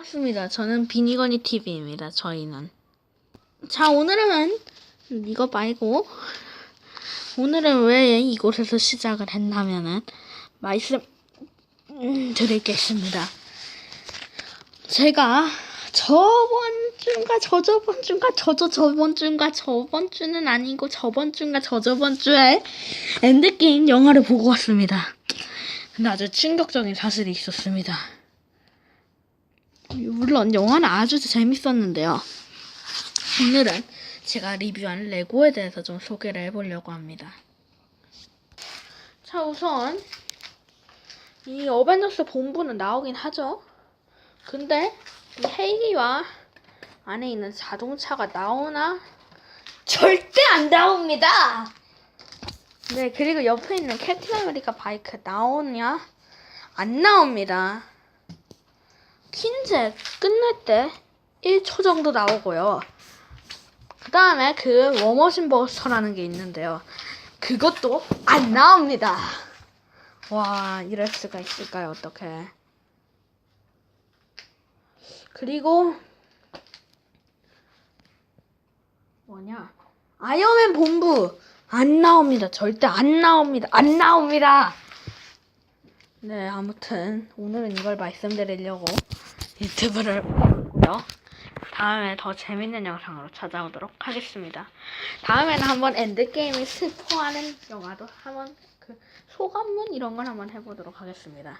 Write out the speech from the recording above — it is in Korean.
반갑습니다. 저는 비니거니 TV입니다. 저희는. 자, 오늘은 이거 말고 오늘은 왜 이곳에서 시작을 했냐면은 말씀 음, 드리겠습니다. 제가 저번 주인가 저저번 주인가 저저 저번 주인가 저번 주는 아니고 저번 주인가 저저번 주에 엔드게임 영화를 보고 왔습니다. 근데 아주 충격적인 사실이 있었습니다. 물론 영화는 아주 재밌었는데요. 오늘은 제가 리뷰한 레고에 대해서 좀 소개를 해보려고 합니다. 자, 우선 이 어벤져스 본부는 나오긴 하죠. 근데 이 헬기와 안에 있는 자동차가 나오나? 절대 안 나옵니다. 네, 그리고 옆에 있는 캡틴 아메리카 바이크 나오냐? 안 나옵니다. 퀸즈 끝날 때 1초 정도 나오고요. 그 다음에 그 워머신 버스터라는 게 있는데요. 그것도 안 나옵니다. 와, 이럴 수가 있을까요? 어떡해. 그리고 뭐냐? 아이언맨 본부 안 나옵니다. 절대 안 나옵니다. 안 나옵니다. 네, 아무튼 오늘은 이걸 말씀드리려고 유튜브를 했고요. 다음에 더 재밌는 영상으로 찾아오도록 하겠습니다. 다음에는 한번 엔드게임을 스포하는 영화도 한번 그 소감문 이런 걸 한번 해보도록 하겠습니다.